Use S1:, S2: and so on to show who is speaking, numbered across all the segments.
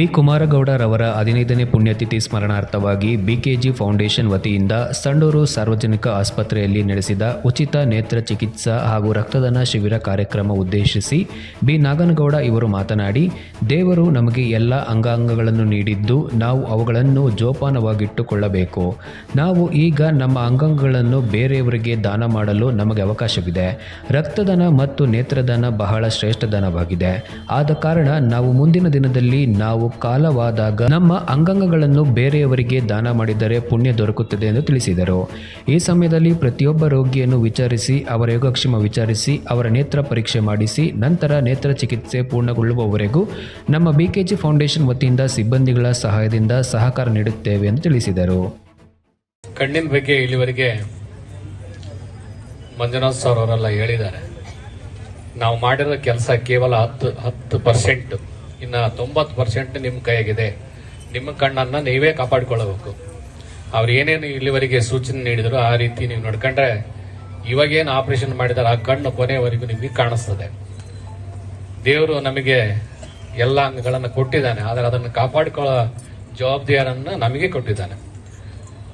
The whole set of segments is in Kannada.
S1: ಬಿ ಕುಮಾರಗೌಡರವರ ಹದಿನೈದನೇ ಪುಣ್ಯತಿಥಿ ಸ್ಮರಣಾರ್ಥವಾಗಿ ಬಿಕೆಜಿ ಫೌಂಡೇಶನ್ ವತಿಯಿಂದ ಸಂಡೂರು ಸಾರ್ವಜನಿಕ ಆಸ್ಪತ್ರೆಯಲ್ಲಿ ನಡೆಸಿದ ಉಚಿತ ನೇತ್ರ ಚಿಕಿತ್ಸಾ ಹಾಗೂ ರಕ್ತದಾನ ಶಿಬಿರ ಕಾರ್ಯಕ್ರಮ ಉದ್ದೇಶಿಸಿ ಬಿ ನಾಗನಗೌಡ ಇವರು ಮಾತನಾಡಿ, ದೇವರು ನಮಗೆ ಎಲ್ಲ ಅಂಗಾಂಗಗಳನ್ನು ನೀಡಿದ್ದು ನಾವು ಅವುಗಳನ್ನು ಜೋಪಾನವಾಗಿಟ್ಟುಕೊಳ್ಳಬೇಕು. ನಾವು ಈಗ ನಮ್ಮ ಅಂಗಾಂಗಗಳನ್ನು ಬೇರೆಯವರಿಗೆ ದಾನ ಮಾಡಲು ನಮಗೆ ಅವಕಾಶವಿದೆ. ರಕ್ತದಾನ ಮತ್ತು ನೇತ್ರದಾನ ಬಹಳ ಶ್ರೇಷ್ಠ ದಾನವಾಗಿದೆ. ಆದ ಕಾರಣ ನಾವು ಮುಂದಿನ ದಿನದಲ್ಲಿ ನಾವು ಕಾಲವಾದಾಗ ನಮ್ಮ ಅಂಗಾಂಗಗಳನ್ನು ಬೇರೆಯವರಿಗೆ ದಾನ ಮಾಡಿದರೆ ಪುಣ್ಯ ದೊರಕುತ್ತದೆ ಎಂದು ತಿಳಿಸಿದರು. ಈ ಸಮಯದಲ್ಲಿ ಪ್ರತಿಯೊಬ್ಬ ರೋಗಿಯನ್ನು ವಿಚಾರಿಸಿ, ಅವರ ಯೋಗಕ್ಷೇಮ ವಿಚಾರಿಸಿ, ಅವರ ನೇತ್ರ ಪರೀಕ್ಷೆ ಮಾಡಿಸಿ, ನಂತರ ನೇತ್ರ ಚಿಕಿತ್ಸೆ ಪೂರ್ಣಗೊಳ್ಳುವವರೆಗೂ ನಮ್ಮ ಬಿಕೆಜಿ ಫೌಂಡೇಶನ್ ವತಿಯಿಂದ ಸಿಬ್ಬಂದಿಗಳ ಸಹಾಯದಿಂದ ಸಹಕಾರ ನೀಡುತ್ತೇವೆ ಎಂದು ತಿಳಿಸಿದರು.
S2: ಕಣ್ಣಿನ ಬಗ್ಗೆ ಇಲ್ಲಿವರೆಗೆ ಮಂಜುನಾಥ್ ಸರ್ ಅವರೆಲ್ಲ ಹೇಳಿದ್ದಾರೆ. ನಾವು ಮಾಡಿರೋ ಕೆಲಸ ಕೇವಲ ಹತ್ತು ಹತ್ತು ಪರ್ಸೆಂಟ್. ಇನ್ನ ತೊಂಬತ್ತು ಪರ್ಸೆಂಟ್ ನಿಮ್ಮ ಕೈಯಾಗಿದೆ. ನಿಮ್ಮ ಕಣ್ಣನ್ನ ನೀವೇ ಕಾಪಾಡಿಕೊಳ್ಳಬೇಕು. ಅವ್ರು ಏನೇನು ಇಲ್ಲಿವರೆಗೆ ಸೂಚನೆ ನೀಡಿದ್ರು, ಆ ರೀತಿ ನೀವು ನಡ್ಕೊಂಡ್ರೆ ಇವಾಗೇನು ಆಪರೇಷನ್ ಮಾಡಿದಾರೆ, ಆ ಕಣ್ಣು ಕೊನೆಯವರೆಗೂ ನಿಮಗೆ ಕಾಣಿಸ್ತದೆ. ದೇವರು ನಮಗೆ ಎಲ್ಲ ಅಂಗಗಳನ್ನು ಕೊಟ್ಟಿದ್ದಾನೆ, ಆದರೆ ಅದನ್ನು ಕಾಪಾಡಿಕೊಳ್ಳೋ ಜವಾಬ್ದಾರಿಯನ್ನು ನಮಗೆ ಕೊಟ್ಟಿದ್ದಾನೆ.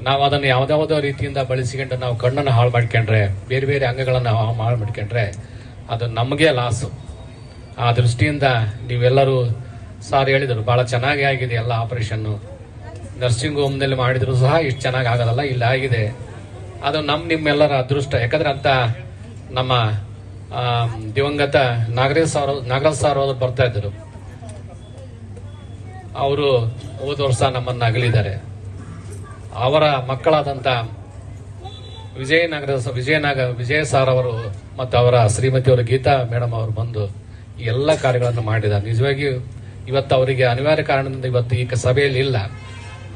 S2: ನಾವು ಅದನ್ನು ಯಾವುದ್ಯಾವುದೋ ರೀತಿಯಿಂದ ಬಳಸಿಕೊಂಡು ನಾವು ಕಣ್ಣನ್ನು ಹಾಳು ಮಾಡ್ಕೊಂಡ್ರೆ, ಬೇರೆ ಬೇರೆ ಅಂಗಗಳನ್ನು ಹಾಳು ಮಾಡ್ಕೊಂಡ್ರೆ, ಅದು ನಮಗೆ ಲಾಸು ಆ ದೃಷ್ಟಿಯಿಂದ ನೀವೆಲ್ಲರೂ ಸಾರ್ ಹೇಳಿದರು. ಬಹಳ ಚೆನ್ನಾಗಿ ಆಗಿದೆ ಎಲ್ಲ ಆಪರೇಷನ್ನು ನರ್ಸಿಂಗ್ ಹೋಮ್ನಲ್ಲಿ ಮಾಡಿದ್ರು ಸಹ ಇಷ್ಟು ಚೆನ್ನಾಗಿ ಆಗೋದಲ್ಲ ಇಲ್ಲ, ಆಗಿದೆ. ಅದು ನಮ್ಮ ನಿಮ್ಮೆಲ್ಲರ ಅದೃಷ್ಟ. ಯಾಕಂದ್ರೆ ಅಂತ ನಮ್ಮ ದಿವಂಗತ ನಾಗರಾಜ್ ಸಾರ್ ನಾಗರಾಜ್ ಸಾರ್ ಅವರು ಬರ್ತಾ ಇದ್ದರು. ಅವರು ಹೋದ ವರ್ಷ ನಮ್ಮನ್ನ ಅಗಲಿದ್ದಾರೆ. ಅವರ ಮಕ್ಕಳಾದಂತ ವಿಜಯನಗರ ವಿಜಯನಗರ ವಿಜಯ ಸಾರ್ ಅವರು ಮತ್ತು ಅವರ ಶ್ರೀಮತಿ ಅವರ ಗೀತಾ ಮೇಡಮ್ ಅವರು ಬಂದು ಎಲ್ಲ ಕಾರ್ಯಗಳನ್ನು ಮಾಡಿದ್ದಾರೆ. ನಿಜವಾಗಿಯೂ ಇವತ್ತು ಅವರಿಗೆ ಅನಿವಾರ್ಯ ಕಾರಣದಿಂದ ಇವತ್ತು ಈ ಸಭೆಯಲ್ಲಿ ಇಲ್ಲ.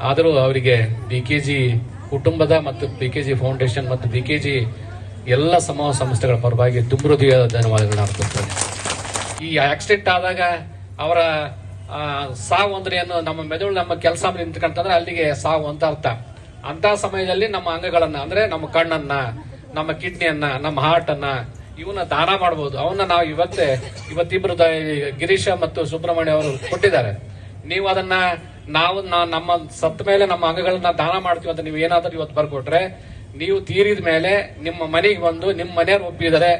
S2: ಆದರೂ ಅವರಿಗೆ ಬಿ ಕೆ ಜಿ ಕುಟುಂಬದ ಮತ್ತು ಬಿ ಕೆ ಜಿ ಫೌಂಡೇಶನ್ ಮತ್ತು ಬಿ ಕೆ ಜಿ ಎಲ್ಲ ಸಮೂಹ ಸಂಸ್ಥೆಗಳ ಪರವಾಗಿ ತುಂಬೃದಯ ಧನ್ಯವಾದಗಳನ್ನು ಅರ್ಪಿಸ್ತೇನೆ ಈ ಆಕ್ಸಿಡೆಂಟ್ ಆದಾಗ ಅವರ ಸಾವು ಅಂದ್ರೆ ಏನು, ನಮ್ಮ ಮೆದುಳು ನಮ್ಮ ಕೆಲಸ ನಿಂತ್ಕೊಂತಂದ್ರೆ ಅಲ್ಲಿಗೆ ಸಾವು ಅಂತ ಅರ್ಥ. ಅಂತ ಸಮಯದಲ್ಲಿ ನಮ್ಮ ಅಂಗಗಳನ್ನ ಅಂದ್ರೆ ನಮ್ಮ ಕಣ್ಣನ್ನ, ನಮ್ಮ ಕಿಡ್ನಿಯನ್ನ ನಮ್ಮ ಹಾರ್ಟ್ ಅನ್ನ ಇವನ್ನ ದಾನ ಮಾಡಬಹುದು ಅವನ್ನ ನಾವು ಇವತ್ತೇ, ಇವತ್ತಿಬ್ರು ಗಿರೀಶ ಮತ್ತು ಸುಬ್ರಹ್ಮಣ್ಯ ಅವರು ಕೊಟ್ಟಿದ್ದಾರೆ. ನೀವು ಅದನ್ನ, ನಾವು ನಮ್ಮ ಸತ್ತ ಮೇಲೆ ನಮ್ಮ ಅಂಗಗಳನ್ನ ದಾನ ಮಾಡ್ತೀವಿ ಅಂತ ನೀವು ಏನಾದ್ರೂ ಇವತ್ತು ಬರ್ಕೊಟ್ರೆ, ನೀವು ತೀರಿದ ಮೇಲೆ ನಿಮ್ಮ ಮನೆಗೆ ಬಂದು ನಿಮ್ಮ ಮನೆಯವ್ರು ಒಪ್ಪಿದರೆ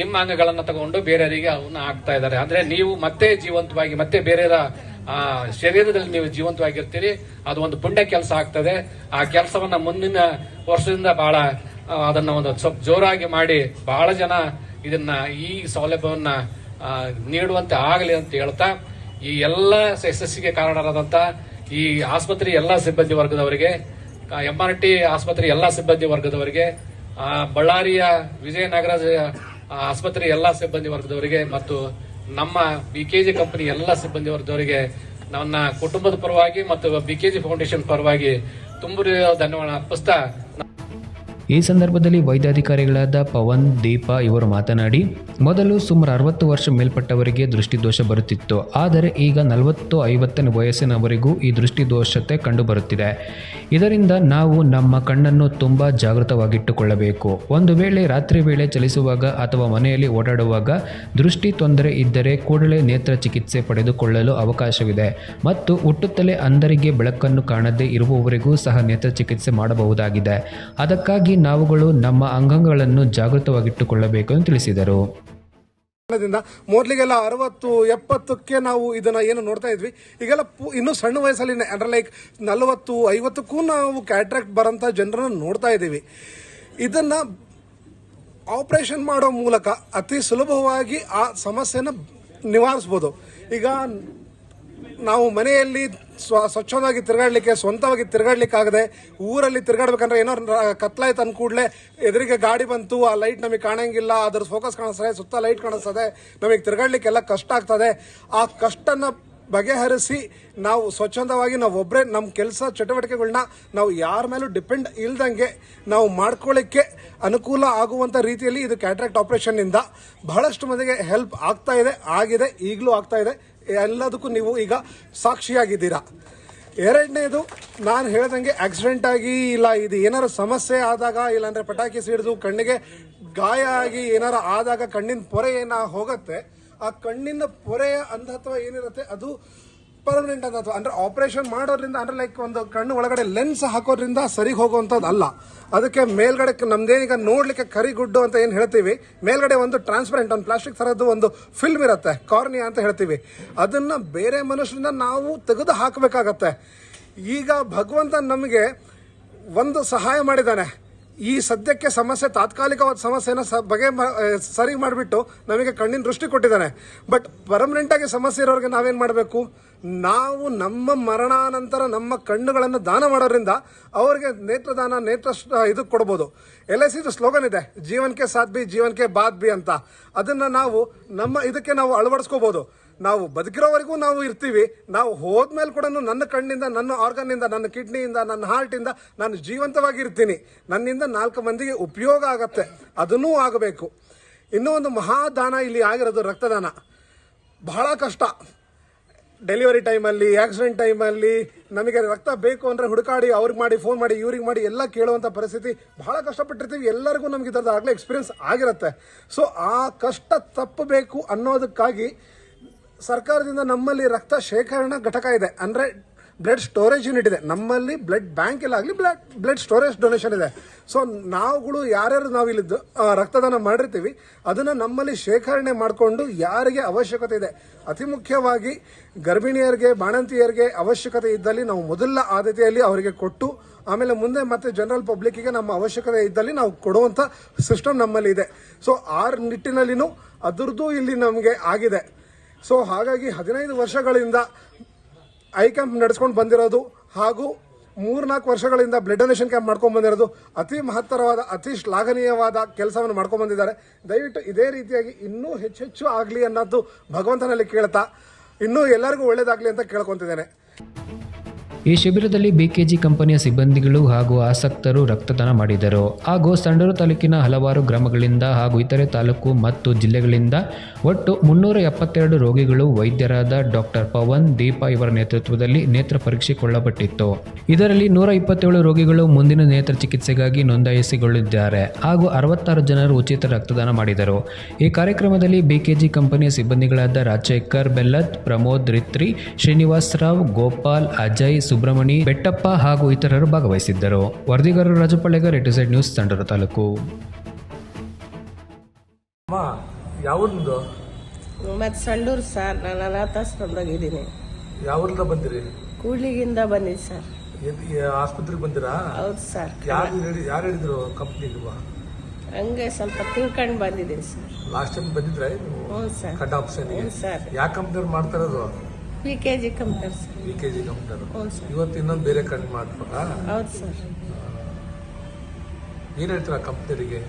S2: ನಿಮ್ಮ ಅಂಗಗಳನ್ನ ತಗೊಂಡು ಬೇರೆಯವರಿಗೆ ಅವನ್ನ ಹಾಕ್ತಾ ಇದ್ದಾರೆ. ಅಂದ್ರೆ ನೀವು ಮತ್ತೆ ಜೀವಂತವಾಗಿ, ಮತ್ತೆ ಬೇರೆಯವರ ಶರೀರದಲ್ಲಿ ನೀವು ಜೀವಂತವಾಗಿರ್ತೀರಿ. ಅದು ಒಂದು ಪುಣ್ಯ ಕೆಲಸ ಆಗ್ತದೆ. ಆ ಕೆಲಸವನ್ನ ಮುಂದಿನ ವರ್ಷದಿಂದ ಬಹಳ ಅದನ್ನ ಒಂದು ಸ್ವಲ್ಪ ಜೋರಾಗಿ ಮಾಡಿ ಬಹಳ ಜನ ಇದನ್ನ ಈ ಸೌಲಭ್ಯವನ್ನ ನೀಡುವಂತೆ ಆಗಲಿ ಅಂತ ಹೇಳ್ತಾ, ಈ ಎಲ್ಲ ಯಶಸ್ಸಿಗೆ ಕಾರಣರಾದಂತ ಈ ಆಸ್ಪತ್ರೆ ಎಲ್ಲ ಸಿಬ್ಬಂದಿ ವರ್ಗದವರಿಗೆ ಎಂ ಆರ್ ಟಿ ಆಸ್ಪತ್ರೆ ಎಲ್ಲ ಸಿಬ್ಬಂದಿ ವರ್ಗದವರಿಗೆ ಬಳ್ಳಾರಿಯ ವಿಜಯನಗರ ಆಸ್ಪತ್ರೆ ಎಲ್ಲ ಸಿಬ್ಬಂದಿ ವರ್ಗದವರಿಗೆ ಮತ್ತು ನಮ್ಮ ಬಿಕೆಜಿ ಕಂಪನಿ ಎಲ್ಲ ಸಿಬ್ಬಂದಿ ವರ್ಗದವರಿಗೆ ನನ್ನ ಕುಟುಂಬದ ಪರವಾಗಿ ಮತ್ತು ಬಿಕೆಜಿ ಫೌಂಡೇಶನ್ ಪರವಾಗಿ ತುಂಬ ಧನ್ಯವಾದ ಅರ್ಪಿಸ್ತಾ
S1: ಈ ಸಂದರ್ಭದಲ್ಲಿ ವೈದ್ಯಾಧಿಕಾರಿಗಳಾದ ಪವನ್, ದೀಪ ಇವರು ಮಾತನಾಡಿ, ಮೊದಲು ಸುಮಾರು ಅರವತ್ತು ವರ್ಷ ಮೇಲ್ಪಟ್ಟವರಿಗೆ ದೃಷ್ಟಿದೋಷ ಬರುತ್ತಿತ್ತು. ಆದರೆ ಈಗ ನಲವತ್ತು, ಐವತ್ತನೇ ವಯಸ್ಸಿನವರೆಗೂ ಈ ದೃಷ್ಟಿದೋಷತೆ ಕಂಡುಬರುತ್ತಿದೆ. ಇದರಿಂದ ನಾವು ನಮ್ಮ ಕಣ್ಣನ್ನು ತುಂಬ ಜಾಗೃತವಾಗಿಟ್ಟುಕೊಳ್ಳಬೇಕು. ಒಂದು ವೇಳೆ ರಾತ್ರಿ ವೇಳೆ ಚಲಿಸುವಾಗ ಅಥವಾ ಮನೆಯಲ್ಲಿ ಓಡಾಡುವಾಗ ದೃಷ್ಟಿ ತೊಂದರೆ ಇದ್ದರೆ ಕೂಡಲೇ ನೇತ್ರ ಚಿಕಿತ್ಸೆ ಪಡೆದುಕೊಳ್ಳಲು ಅವಕಾಶವಿದೆ. ಮತ್ತು ಹುಟ್ಟುತ್ತಲೇ ಅಂಧರಿಗೆ ಬೆಳಕನ್ನು ಕಾಣದೇ ಇರುವವರೆಗೂ ಸಹ ನೇತ್ರ ಚಿಕಿತ್ಸೆ ಮಾಡಬಹುದಾಗಿದೆ. ಅದಕ್ಕಾಗಿ ನಾವುಗಳು ನಮ್ಮ ಅಂಗಾಂಗಗಳನ್ನು ಜಾಗೃತವಾಗಿಟ್ಟುಕೊಳ್ಳಬೇಕು ಎಂದು ತಿಳಿಸಿದರು.
S3: ಮೊದಲಿಗೆಲ್ಲ ಅರವತ್ತು, ಎಪ್ಪತ್ತಕ್ಕೆ ನಾವು ಇದನ್ನ ಏನು ನೋಡ್ತಾ ಇದ್ವಿ. ಈಗೆಲ್ಲ ಇನ್ನೂ ಸಣ್ಣ ವಯಸ್ಸಲ್ಲಿ ಅಂದ್ರೆ ಲೈಕ್ ನಲವತ್ತು, ಐವತ್ತಕ್ಕೂ ನಾವು ಕ್ಯಾಟ್ರಾಕ್ಟ್ ಬರೋಂಥ ಜನರನ್ನು ನೋಡ್ತಾ ಇದ್ದೀವಿ. ಇದನ್ನ ಆಪರೇಷನ್ ಮಾಡೋ ಮೂಲಕ ಅತಿ ಸುಲಭವಾಗಿ ಆ ಸಮಸ್ಯೆನ ನಿವಾರಿಸ್ಬೋದು. ಈಗ ನಾವು ಮನೆಯಲ್ಲಿ ಸ್ವ ಸ್ವಚ್ಛವಾಗಿ ತಿರುಗಾಡಲಿಕ್ಕೆ, ಸ್ವಂತವಾಗಿ ತಿರುಗಾಡ್ಲಿಕ್ಕಾಗದೆ ಊರಲ್ಲಿ ತಿರುಗಾಡ್ಬೇಕಂದ್ರೆ ಏನೋ ಕತ್ಲಾಯ್ತು ಅಂದ ಕೂಡಲೇ ಎದುರಿಗೆ ಗಾಡಿ ಬಂತು, ಆ ಲೈಟ್ ನಮಗೆ ಕಾಣಂಗಿಲ್ಲ ಅದ್ರ ಫೋಕಸ್ ಕಾಣಿಸ್ತದೆ, ಸುತ್ತ ಲೈಟ್ ಕಾಣಿಸ್ತದೆ, ನಮಗೆ ತಿರುಗಾಡ್ಲಿಕ್ಕೆಲ್ಲ ಕಷ್ಟ ಆಗ್ತದೆ. ಆ ಕಷ್ಟನ ಬಗೆಹರಿಸಿ ನಾವು ಸ್ವಚ್ಛಂದವಾಗಿ ನಾವು ಒಬ್ಬರೇ ನಮ್ಮ ಕೆಲಸ ಚಟುವಟಿಕೆಗಳನ್ನ ನಾವು ಯಾರ ಮೇಲೂ ಡಿಪೆಂಡ್ ಇಲ್ದಂಗೆ ನಾವು ಮಾಡ್ಕೊಳ್ಳಿಕ್ಕೆ ಅನುಕೂಲ ಆಗುವಂಥ ರೀತಿಯಲ್ಲಿ ಇದು ಕ್ಯಾಟ್ರಾಕ್ಟ್ ಆಪರೇಷನ್ನಿಂದ ಬಹಳಷ್ಟು ಮಂದಿಗೆ ಹೆಲ್ಪ್ ಆಗ್ತಾ ಇದೆ, ಆಗಿದೆ, ಈಗಲೂ ಆಗ್ತಾ ಇದೆ. ಎಲ್ಲದಕ್ಕೂ ನೀವು ಈಗ ಸಾಕ್ಷಿಯಾಗಿದ್ದೀರಾ. ಎರಡನೇದು, ನಾನು ಹೇಳ್ದಂಗೆ ಆಕ್ಸಿಡೆಂಟ್ ಆಗಿ ಇಲ್ಲ, ಇದು ಏನಾರ ಸಮಸ್ಯೆ ಆದಾಗ, ಇಲ್ಲಾಂದ್ರೆ ಪಟಾಕಿ ಸಿಡಿದು ಕಣ್ಣಿಗೆ ಗಾಯ ಆಗಿ ಏನಾರ ಆದಾಗ ಕಣ್ಣಿನ ಪೊರೆ ಏನ ಹೋಗತ್ತೆ ಆ ಕಣ್ಣಿನ ಪೊರೆಯ ಅಂಧತ್ವ ಏನಿರುತ್ತೆ, ಅದು ಪರ್ಮನೆಂಟ್ ಅಂಧತ್ವ ಅಂದ್ರೆ ಆಪರೇಷನ್ ಮಾಡೋದ್ರಿಂದ ಅಂದ್ರೆ ಲೈಕ್ ಒಂದು ಕಣ್ಣು ಒಳಗಡೆ ಲೆನ್ಸ್ ಹಾಕೋದ್ರಿಂದ ಸರಿ ಹೋಗುವಂಥದ್ದು ಅಲ್ಲ. ಅದಕ್ಕೆ ಮೇಲ್ಗಡೆ ನಮ್ದೇನೀಗ ನೋಡ್ಲಿಕ್ಕೆ ಕರಿಗುಡ್ಡು ಅಂತ ಏನು ಹೇಳ್ತೀವಿ, ಮೇಲ್ಗಡೆ ಒಂದು ಟ್ರಾನ್ಸ್ಪರೆಂಟ್ ಒಂದು ಪ್ಲಾಸ್ಟಿಕ್ ಥರದ್ದು ಒಂದು ಫಿಲ್ಮ್ ಇರುತ್ತೆ ಕಾರ್ನಿಯಾ ಅಂತ ಹೇಳ್ತೀವಿ. ಅದನ್ನ ಬೇರೆ ಮನುಷ್ಯರಿಂದ ನಾವು ತೆಗೆದು ಹಾಕಬೇಕಾಗತ್ತೆ. ಈಗ ಭಗವಂತ ನಮಗೆ ಒಂದು ಸಹಾಯ ಮಾಡಿದ್ದಾನೆ. ಈ ಸದ್ಯಕ್ಕೆ ಸಮಸ್ಯೆ, ತಾತ್ಕಾಲಿಕವಾದ ಸಮಸ್ಯೆನ ಸ, ಬಗೆ ಸರಿ ಮಾಡಿಬಿಟ್ಟು ನಮಗೆ ಕಣ್ಣಿನ ದೃಷ್ಟಿ ಕೊಟ್ಟಿದ್ದಾನೆ. ಬಟ್ ಪರ್ಮನೆಂಟಾಗಿ ಸಮಸ್ಯೆ ಇರೋರಿಗೆ ನಾವೇನು ಮಾಡಬೇಕು? ನಾವು ನಮ್ಮ ಮರಣಾನಂತರ ನಮ್ಮ ಕಣ್ಣುಗಳನ್ನು ದಾನ ಮಾಡೋದ್ರಿಂದ ಅವರಿಗೆ ನೇತ್ರದಾನ ನೇತ್ರ ಇದು ಕೊಡ್ಬೋದು. ಎಲ್ ಐ ಸಿದು ಸ್ಲೋಗನ್ ಇದೆ ಜೀವನಕ್ಕೆ ಸಾಥ್ ಬಿ ಜೀವನಕ್ಕೆ ಬಾದ್ ಬಿ ಅಂತ. ಅದನ್ನು ನಾವು ನಮ್ಮ ಇದಕ್ಕೆ ನಾವು ಅಳವಡಿಸ್ಕೋಬಹುದು ನಾವು ಬದುಕಿರೋವರೆಗೂ ನಾವು ಇರ್ತೀವಿ. ನಾವು ಹೋದ್ಮೇಲೆ ಕೂಡ ನನ್ನ ಕಣ್ಣಿಂದ, ನನ್ನ ಆರ್ಗನ್ನಿಂದ ನನ್ನ ಕಿಡ್ನಿಯಿಂದ ನನ್ನ ಹಾರ್ಟಿಂದ ನಾನು ಜೀವಂತವಾಗಿ ಇರ್ತೀನಿ. ನನ್ನಿಂದ ನಾಲ್ಕು ಮಂದಿಗೆ ಉಪಯೋಗ ಆಗತ್ತೆ. ಅದನ್ನೂ ಆಗಬೇಕು. ಇನ್ನೂ ಒಂದು ಮಹಾದಾನ ಇಲ್ಲಿ ಆಗಿರೋದು ರಕ್ತದಾನ. ಬಹಳ ಕಷ್ಟ. ಡೆಲಿವರಿ ಟೈಮಲ್ಲಿ ಆಕ್ಸಿಡೆಂಟ್ ಟೈಮಲ್ಲಿ ನಮಗೆ ರಕ್ತ ಬೇಕು ಅಂದರೆ ಹುಡುಕಾಡಿ, ಅವ್ರಿಗೆ ಮಾಡಿ ಫೋನ್ ಮಾಡಿ, ಇವ್ರಿಗೆ ಮಾಡಿ ಎಲ್ಲ ಕೇಳುವಂಥ ಪರಿಸ್ಥಿತಿ. ಬಹಳ ಕಷ್ಟಪಟ್ಟಿರ್ತೀವಿ. ಎಲ್ಲರಿಗೂ ನಮಗೆ ಇದರದ್ದು ಆಗಲೇ ಎಕ್ಸ್ಪೀರಿಯನ್ಸ್ ಆಗಿರುತ್ತೆ. ಸೊ ಆ ಕಷ್ಟ ತಪ್ಪಬೇಕು ಅನ್ನೋದಕ್ಕಾಗಿ ಸರ್ಕಾರದಿಂದ ನಮ್ಮಲ್ಲಿ ರಕ್ತ ಶೇಖರಣಾ ಘಟಕ ಇದೆ. ಅಂದರೆ ಬ್ಲಡ್ ಸ್ಟೋರೇಜ್ ಯೂನಿಟ್ ಇದೆ. ನಮ್ಮಲ್ಲಿ ಬ್ಲಡ್ ಬ್ಯಾಂಕ್ ಇಲ್ಲ ಆಗಲಿ ಬ್ಲಡ್ ಬ್ಲಡ್ ಸ್ಟೋರೇಜ್ ಡೊನೇಷನ್ ಇದೆ. ಸೊ ನಾವುಗಳು ಯಾರ್ಯಾರು ನಾವು ಇಲ್ಲಿ ರಕ್ತದಾನ ಮಾಡಿರ್ತೀವಿ, ಅದನ್ನು ನಮ್ಮಲ್ಲಿ ಶೇಖರಣೆ ಮಾಡಿಕೊಂಡು ಯಾರಿಗೆ ಅವಶ್ಯಕತೆ ಇದೆ. ಅತಿ ಮುಖ್ಯವಾಗಿ ಗರ್ಭಿಣಿಯರಿಗೆ, ಬಾಣಂತಿಯರಿಗೆ ಅವಶ್ಯಕತೆ ಇದ್ದಲ್ಲಿ ನಾವು ಮೊದಲ ಆದ್ಯತೆಯಲ್ಲಿ ಅವರಿಗೆ ಕೊಟ್ಟು, ಆಮೇಲೆ ಮುಂದೆ ಮತ್ತೆ ಜನರಲ್ ಪಬ್ಲಿಕ್ಕಿಗೆ ನಮ್ಮ ಅವಶ್ಯಕತೆ ಇದ್ದಲ್ಲಿ ನಾವು ಕೊಡುವಂಥ ಸಿಸ್ಟಮ್ ನಮ್ಮಲ್ಲಿ ಇದೆ. ಸೊ ಆ ನಿಟ್ಟಿನಲ್ಲಿನೂ ಅದರದ್ದು ಇಲ್ಲಿ ನಮಗೆ ಆಗಿದೆ. ಸೊ ಹಾಗಾಗಿ ಹದಿನೈದು ವರ್ಷಗಳಿಂದ ಐ ಕ್ಯಾಂಪ್ ನಡೆಸ್ಕೊಂಡು ಬಂದಿರೋದು ಹಾಗೂ ಮೂರ್ನಾಲ್ಕು ವರ್ಷಗಳಿಂದ ಬ್ಲಡ್ ಡೊನೇಷನ್ ಕ್ಯಾಂಪ್ ಮಾಡ್ಕೊಂಡು ಬಂದಿರೋದು ಅತಿ ಮಹತ್ತರವಾದ, ಅತಿ ಶ್ಲಾಘನೀಯವಾದ ಕೆಲಸವನ್ನು ಮಾಡ್ಕೊಂಡು ಬಂದಿದ್ದಾರೆ. ದಯವಿಟ್ಟು ಇದೇ ರೀತಿಯಾಗಿ ಇನ್ನೂ ಹೆಚ್ಚೆಚ್ಚು ಆಗಲಿ ಅನ್ನೋದು ಭಗವಂತನಲ್ಲಿ ಕೇಳ್ತಾ, ಇನ್ನೂ ಎಲ್ಲರಿಗೂ ಒಳ್ಳೇದಾಗಲಿ ಅಂತ ಕೇಳ್ಕೊತಿದ್ದೇನೆ.
S1: ಈ ಶಿಬಿರದಲ್ಲಿ ಬಿಕೆಜಿ ಕಂಪನಿಯ ಸಿಬ್ಬಂದಿಗಳು ಹಾಗೂ ಆಸಕ್ತರು ರಕ್ತದಾನ ಮಾಡಿದರು. ಹಾಗೂ ಸಂಡೂರು ತಾಲೂಕಿನ ಹಲವಾರು ಗ್ರಾಮಗಳಿಂದ ಹಾಗೂ ಇತರೆ ತಾಲೂಕು ಮತ್ತು ಜಿಲ್ಲೆಗಳಿಂದ ಒಟ್ಟು ಮುನ್ನೂರ ಎಪ್ಪತ್ತೆರಡು ರೋಗಿಗಳು ವೈದ್ಯರಾದ ಡಾಕ್ಟರ್ ಪವನ್ ದೀಪ ಇವರ ನೇತೃತ್ವದಲ್ಲಿ ನೇತ್ರ ಪರೀಕ್ಷೆಗೊಳ್ಳಪಟ್ಟಿತ್ತು ಇದರಲ್ಲಿ ನೂರ ಇಪ್ಪತ್ತೇಳು ರೋಗಿಗಳು ಮುಂದಿನ ನೇತ್ರ ಚಿಕಿತ್ಸೆಗಾಗಿ ನೋಂದಾಯಿಸಿಕೊಳ್ಳಿದ್ದಾರೆ ಹಾಗೂ ಅರವತ್ತಾರು ಜನರು ಉಚಿತ ರಕ್ತದಾನ ಮಾಡಿದರು. ಈ ಕಾರ್ಯಕ್ರಮದಲ್ಲಿ ಬಿಕೆಜಿ ಕಂಪನಿಯ ಸಿಬ್ಬಂದಿಗಳಾದ ರಾಜಶೇಖರ್ ಬೆಲ್ಲತ್, ಪ್ರಮೋದ್ ರಿತ್ರಿ, ಶ್ರೀನಿವಾಸ್ ರಾವ್, ಗೋಪಾಲ್, ಅಜಯ್ ಸುಬ್ರಮಣಿ ಬೆಟ್ಟಪ್ಪ ಹಾಗೂ ಇತರರು ಭಾಗವಹಿಸಿದ್ದರು. ವರದಿಗಾರರು ರಾಜಪಳ್ಳೆಗರ್ ಎಟಿಸೈಡ್ ನ್ಯೂಸ್ ತಂಡರ ತಾಲೂಕು.
S4: ಅಮ್ಮ ಯಾವ್ದು
S5: ಮತ್ತೆ ಸಂಡೂರು ಸರ್ ನಾನು ಅನಾಥಾಶ್ರಮದಾಗ ಇದ್ದೀನಿ
S4: ಯಾವ್ರಿಂದ ಬಂದಿರಿ?
S5: ಕೂಡ್ಲಿಗಿಂದ ಬಂದಿ ಸರ್.
S4: ಎದ್- ಆಸ್ಪತ್ರೆಗೆ ಬಂದಿರಾ?
S5: ಹೌದು ಸರ್.
S4: ಯಾರು ಹೇಳಿ ಯಾರು ಹೇಳಿದ್ರು ಕಂಪ್ನಿಗೆ
S5: ಹಂಗೆ ಸ್ವಲ್ಪ ತಿಳ್ಕೊಂಡು ಬಂದಿದ್ದೀನಿ ಸರ್.
S4: ಲಾಸ್ಟ್ ಟೈಮ್ ಬಂದಿದ್ರೆ
S5: ಹ್ಞೂ ಸರ್.
S4: Cut option
S5: sir.
S4: ಯಾವ ಕಂಪ್ನಿಯವ್ರು ಮಾಡ್ತಾ
S5: P K G computer sir
S4: V K G
S5: computer sir
S4: ಇವತ್ತು ಇನ್ನೊಂದು ಬೇರೆ ಕಟ್ ಮಾಡ್ಬೇಕಾ
S5: ಹೌದು ಸರ್
S4: ಏನ್ ಹೇಳ್ತೀರಾ ಕಂಪ್ನಿಗೆ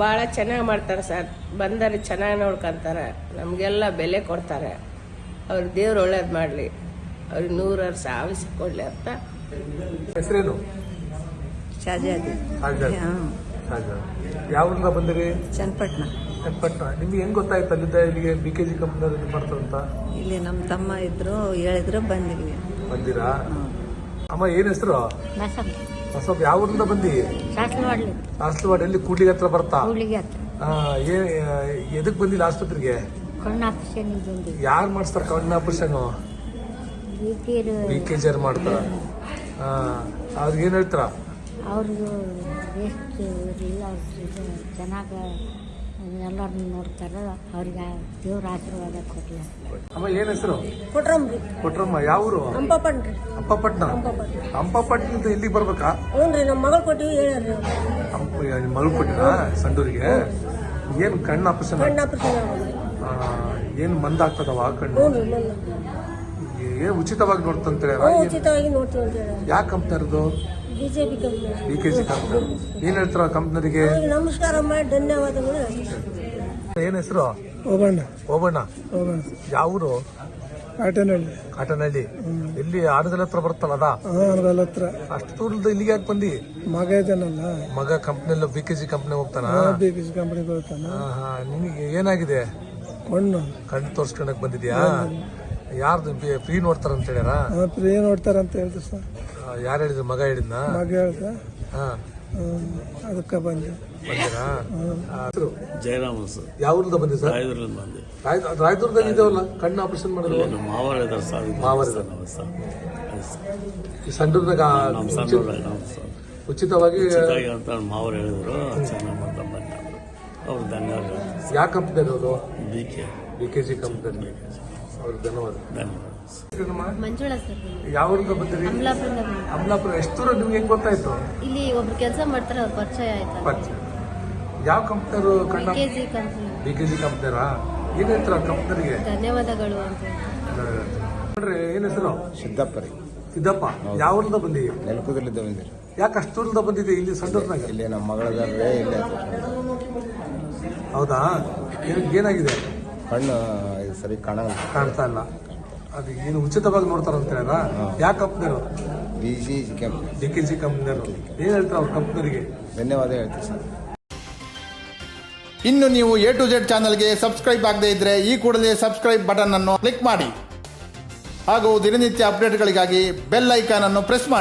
S5: ಭಾಳ ಚೆನ್ನಾಗಿ ಮಾಡ್ತಾರೆ ಸರ್ ಬಂದರೆ ಚೆನ್ನಾಗಿ ನೋಡ್ಕೊಂತಾರೆ. ನಮಗೆಲ್ಲ ಬೆಲೆ ಕೊಡ್ತಾರೆ. ಅವ್ರ ದೇವ್ರು ಒಳ್ಳೇದು ಮಾಡಲಿ. ಅವ್ರಿಗೆ ನೂರಾರು ಸಾವಿರ ಸಿಕ್ಕೊಳ್ಳಿ ಕೊಡಲಿ ಅಂತ.
S4: ಹೆಸರೇನು?
S6: ಶಾಜಾದಿ.
S4: ಹಾಗಾಗಿ ಯಾವ್ರಿಂದ ಬಂದಿರಿ?
S6: ಚನ್ನಪಟ್ಟಣ.
S4: ಚನ್ನಪಟ್ಟಣ ನಿಮ್ಗೆ ಹೆಂಗ್ ಗೊತ್ತಾಯ್ತು ಅಲ್ಲಿದ್ದ ಇಲ್ಲಿಗೆ ಬಿ ಕೆ ಜಿ ಕಂಪ್ನಿಯವ್ರು ಇದು ಮಾಡ್ತಾರಂತ
S6: ಇಲ್ಲಿ ನಮ್ಮ ತಮ್ಮ ಇದ್ರು ಹೇಳಿದ್ರು ಬಂದಿವಿ
S4: ಬಂದಿರಾ? ಅಮ್ಮ ಏನ್ ಹೆಸರು? ಸ್ವಲ್ಪ ಯಾವ ಊರಿಂದ ಬಂದಿ?
S7: ಶಾಸನವಾಡ್ಲಿ
S4: ಹಾಸ್ಟೆಲ್ ಎಲ್ಲಿ ಕೂಡ್ಲಿಗೆ ಹತ್ರ ಬರ್ತಾ? ಆ, ಏ- ಎದಕ್ ಬಂದಿಲ್ಲ ಆಸ್ಪತ್ರೆಗೆ?
S7: ಕಣ್ಣು ಆಪರೇಷನ್ ಬಂದು
S4: ಯಾರು ಮಾಡಿಸ್ತಾರ ಕಣ್ಣ ಆಪರೇಷನ್ ಬಿ ಕೆ ಜಿ ಮಾಡ್ತಾರ. ಆ, ಅವ್ರಿಗೆ ಏನ್ ಹೇಳ್ತಾರ?
S7: ಅವ್ರಿಗೂ ಎಷ್ಟು ಇರಲಿಲ್ಲ ಚೆನ್ನಾಗಿ ಎಲ್ಲರನ್ನ ನೋಡ್ತಾರೆ. ಅವ್ರಿಗೆ ದೇವ್ರ ಆಶೀರ್ವಾದ ಕೊಡಲಿ
S4: ಅಮ್ಮ ಏನ್ ಹೆಸರು?
S8: ಕೊಟ್ರಮ್ರಿ.
S4: ಕೊಟ್ರಮ್ಮ ಯಾವ ಊರು?
S8: ಹಂಪಪ್ಪನ್ರಿ
S4: ಹಂಪಪಟ್ನ? ಹಂಪಪಟ್ನದಿಂದ ಇಲ್ಲಿಗೆ ಬರ್ಬೇಕಾ?
S8: ಹ್ಞೂನ್ರಿ ನಮ್ಮ ಮಗಳು ಕೊಟ್ಟಿವಿ ಹೇಳ್ರಿ.
S4: ಹಂಪ ನಿಮ್ಮ ಮಗಳು ಕೊಟ್ಟಿರಾ ಸಂಡೂರಿಗೆ? ಏನ್ ಕಣ್ಣು ಆಪರೇಷನ್
S8: ಕಣ್ಣು ಆಪರೇಷನ್ ಏನು
S4: ಏನ್ ಮಂದ ಆಗ್ತದವ ಕಣ್ಣು?
S8: ಹ್ಞೂ ರೀ
S4: ಏನ್ ಉಚಿತವಾಗಿ ನೋಡ್ತಂತ
S8: ಹ್ಞೂ ಉಚಿತವಾಗಿ ನೋಡ್ತೀವಿ ಅಂತ ಹೇಳಿ
S4: ಯಾವ ಕಂಪ್ನಿಯರ್ದು
S8: B J P company
S4: B K G company ಏನ್ ಹೇಳ್ತಾರ ಕಂಪ್ನಿಯರಿಗೆ
S8: ಅವ್ರಿಗೆ ನಮಸ್ಕಾರ ಮಾಡಿ ಧನ್ಯವಾದಗಳು.
S4: ಏನ್ ಹೆಸರು?
S3: ಹೋಗೋಣ
S4: ಓಬಣ್ಣ
S3: ಹೋಗೋಣ
S4: ಯಾವ ಊರು?
S3: ಆಟನಹಳ್ಳಿ
S4: ಕಾಟನಹಳ್ಳಿ. ಎಲ್ಲಿ ಆನಗಲ್ ಹತ್ರ ಬರುತ್ತಲ್ಲ ಅದ?
S3: ಹತ್ರ.
S4: ಅಷ್ಟು ದೂರದ ಇಲ್ಲಿಗೆ ಯಾಕೆ ಬಂದಿ?
S3: ಮಗ ಇದ್ದಾನಲ್ಲ.
S4: ಮಗ ಕಂಪ್ನಿಯಲ್ಲಿ ಬಿ ಕೆ ಜಿ ಕಂಪ್ನಿ ಹೋಗ್ತಾನ?
S3: ಬಿ ಕೆ ಜಿ ಕಂಪನಿಗೆ ಹೋಗ್ತಾನ?
S4: ನಿಮಗೆ ಏನಾಗಿದೆ?
S3: ಕೊಂಡು
S4: ಕಣ್ಣು ತೋರ್ಸ್ಕೊಳಕ್ ಬಂದಿದ್ಯಾ? ಯಾರ್ದು ಫ್ರೀ ನೋಡ್ತಾರ ಅಂತ ಹೇಳ್ಯಾರ?
S3: ಫ್ರೀ ನೋಡ್ತಾರೆ ಅಂತ ಹೇಳಿದ್ರು ಸರ್.
S4: ಯಾರು ಹೇಳಿದ್ರು? ಮಗ ಹೇಳಿದ್ನ?
S3: ಮಗ ಹೇಳ್ದ?
S4: ಹಾ.
S3: ಅದಕ್ಕೆ ಬಂದೆ.
S4: ಬಂದಿರಾ? ಹೆಸರು
S9: ಜಯರಾಮ ಸರ್.
S4: ಯಾವ ಊರಿಂದ ಬಂದಿ ಸರ್?
S9: ರಾಯದುರ್ಗದಿಂದ ಬಂದೆ.
S4: ರಾಯ್- ರಾಯದುರ್ಗದಲ್ಲಿ ಇದಾವಲ್ಲ ಕಣ್ಣು ಆಪರೇಷನ್ ಮಾಡಿದ್ರು?
S9: ನಮ್ಮ ಮಾವರು ಇದ್ದಾರೆ ಸರ್
S4: ಮಾವರ
S9: ಇದ್ದಾರೆ. ನಮ್ಮ ಸರ್. ಅದು ಸರ್.
S4: ಈ ಸಂಡೂರ್ನಾಗ
S9: ನಮ್ಮ ಸಣ್ಣ ನಮ್ಮ ಸರ್.
S4: ಉಚಿತವಾಗಿ
S9: ಚಿತ್ತಾಗಿ ಅಂತ ನಮ್ಮ ಮಾವರು ಹೇಳಿದ್ರು. ಚೆನ್ನಾಗಿ ಮಾಡ್ತಾ ಬಂದ ಅವ್ರು. ಧನ್ಯವಾದ
S4: ಯಾವ ಕಂಪ್ನಿ ಅವರು
S9: B K.
S4: B K G company ಅವ್ರಿಗೆ ಧನ್ಯವಾದ
S9: ಧನ್ಯವಾದ.
S7: ಮಂಜುಳಾ ಸರ್
S4: ಯಾವ ಊರಿಂದ ಬಂದಿರಿ?
S7: ಅಮಲಾಪುರದಿಂದ ಬಂದೆ.
S4: ಅಮಲಾಪುರ ಎಷ್ಟು ದೂರ ನಿಮ್ಗೆ ಹೆಂಗ್ ಗೊತ್ತಾಯ್ತು?
S7: ಇಲ್ಲಿ ಒಬ್ರು ಕೆಲಸ ಮಾಡ್ತಾರೆ ಅವ್ರ ಪರಿಚಯ ಆಯ್ತು.
S4: ಪರಿಚಯ. ಯಾವ ಕಂಪ್ನಿಯವರು ಕಣ್ಣ
S7: K G company.
S4: B K G ಕಂಪ್ನಿಯರಾ ಏನ್ ಹೇಳ್ತಾರ ಕಂಪ್ನಿಯರಿಗೆ
S7: ಧನ್ಯವಾದಗಳು ಅಂತ
S4: ನೋಡ್ರಿ ಏನ್ ಹೆಸರು?
S10: ಸಿದ್ದಪ್ಪ ರೀ.
S4: ಸಿದ್ದಪ್ಪ ಯಾವ ಊರಿಂದ ಬಂದಿ?
S10: ನೆಲಕುದ್ರಲ್ಲಿದ್ದ ಬಂದಿರಿ
S4: ಯಾಕೆ ಅಷ್ಟು ದೂರದಿಂದ ಬಂದಿದೆ ಇಲ್ಲಿ ಸಂಡೂರ್ನಾಗ?
S10: ಇಲ್ಲಿ ನಮ್ಮ ಮಗಳದಾರ್ರೆ ಇಲ್ಲೇ
S4: ಹೌದಾ? ಏನ್- ಏನಾಗಿದೆ?
S10: ಕಣ್ಣು ಇದು ಸರಿ ಕಾಣಲ್ಲ.
S4: ಕಾಣ್ತಾ ಇಲ್ಲ. ಅದು ಏನು ಉಚಿತವಾಗಿ ನೋಡ್ತಾರ ಅಂತ ಹೇಳ್ಯಾರ ಯಾವ ಕಂಪ್ನಿಯವರು?
S10: ಬಿ ಸಿ ಕೆಂಪ್
S4: ಡಿ ಕೆ ಜಿ ಕಂಪ್ನಿಯವರು. ಏನ್ ಹೇಳ್ತಾರೆ ಅವ್ರ ಕಂಪ್ನಿಯರಿಗೆ
S10: ಧನ್ಯವಾದ ಹೇಳ್ತೀವಿ ಸರ್.
S11: ಇನ್ನು ನೀವು ಎ ಟು ಜೆಡ್ ಚಾನಲ್ಗೆ ಸಬ್ಸ್ಕ್ರೈಬ್ ಆಗದೇ ಇದ್ದರೆ ಈ ಕೂಡಲೇ ಸಬ್ಸ್ಕ್ರೈಬ್ ಬಟನ್ ಅನ್ನು ಕ್ಲಿಕ್ ಮಾಡಿ. ಹಾಗೂ ದಿನನಿತ್ಯ ಅಪ್ಡೇಟ್ಗಳಿಗಾಗಿ ಬೆಲ್ ಐಕಾನ್ ಅನ್ನು ಪ್ರೆಸ್ ಮಾಡಿ.